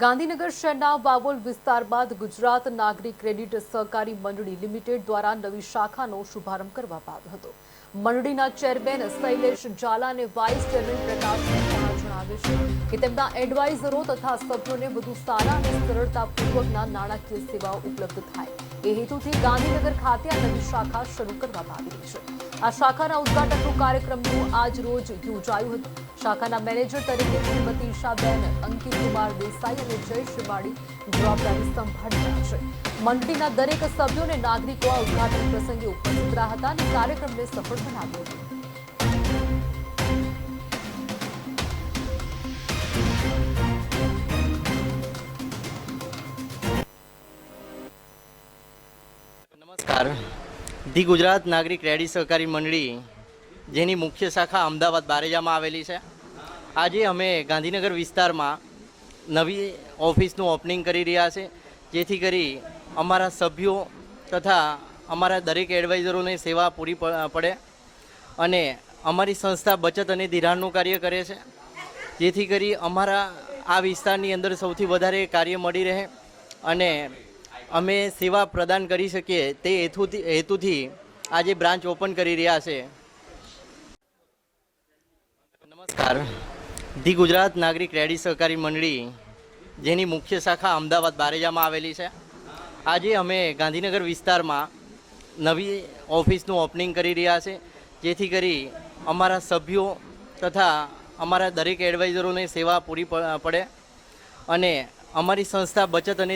ગાંધીનગર શહેરના વાવોલ વિસ્તાર બાદ ગુજરાત નાગરિક ક્રેડિટ સહકારી મંડળી લિમિટેડ દ્વારા નવી શાખાનો શુભારંભ કરવામાં આવ્યો હતો. મંડળીના ચેરમેન શૈલેષ ઝાલા અને વાઇસ ચેરમેન પ્રકાશ મહેતા છે કે તેમના એડવાઇઝરો તથા સભ્યોને વધુ સારા અને સરળતાપૂર્વકના નાણાકીય સેવાઓ ઉપલબ્ધ થાય. એ હેતુથી ગાંધીનગર ખાતે આ નવી શાખા શરૂ કરવામાં આવી છે. આ શાખાના ઉદઘાટનનું કાર્યક્રમનું આજ રોજ યોજાયું હતું. શાખાના મેનેજર તરીકે શ્રીમતી ઈશાબેન અંકિતકુમાર દેસાઈ અને જય શ્રીવાડી જવાબદારી સંભાળી છે. મંડળીના દરેક સભ્યો અને નાગરિકો આ ઉદઘાટન પ્રસંગે ઉપસ્થિત રહ્યા હતા અને કાર્યક્રમને સફળ બનાવ્યો. હતો નમસ્કાર. ધી ગુજરાત નાગરિક રેડી સહકારી મંડળી, જેની મુખ્ય શાખા અમદાવાદ બારેજામાં આવેલી છે. આજે અમે ગાંધીનગર વિસ્તારમાં નવી ઓફિસનું ઓપનિંગ કરી રહ્યા છે, જેથી કરી અમારા સભ્યો તથા અમારા દરેક એડવાઇઝરોને સેવા પૂરી પડે અને અમારી સંસ્થા બચત અને ધિરાણનું કાર્ય કરે છે. જેથી કરી અમારા આ વિસ્તારની અંદર સૌથી વધારે કાર્ય મળી રહે અને અમે સેવા પ્રદાન કરી શકીએ તે હેતુથી હેતુથી આજે બ્રાન્ચ ઓપન કરી રહ્યા છે. નમસ્કાર. ધી ગુજરાત નાગરિક રેડી સહકારી મંડળી જેની મુખ્ય શાખા અમદાવાદ બારેજામાં આવેલી છે. આજે અમે ગાંધીનગર વિસ્તારમાં નવી ઓફિસનું ઓપનિંગ કરી રહ્યા છે, જેથી કરી અમારા સભ્યો તથા અમારા દરેક એડવાઇઝરોને સેવા પૂરી પડે અને અમારી સંસ્થા બચત અને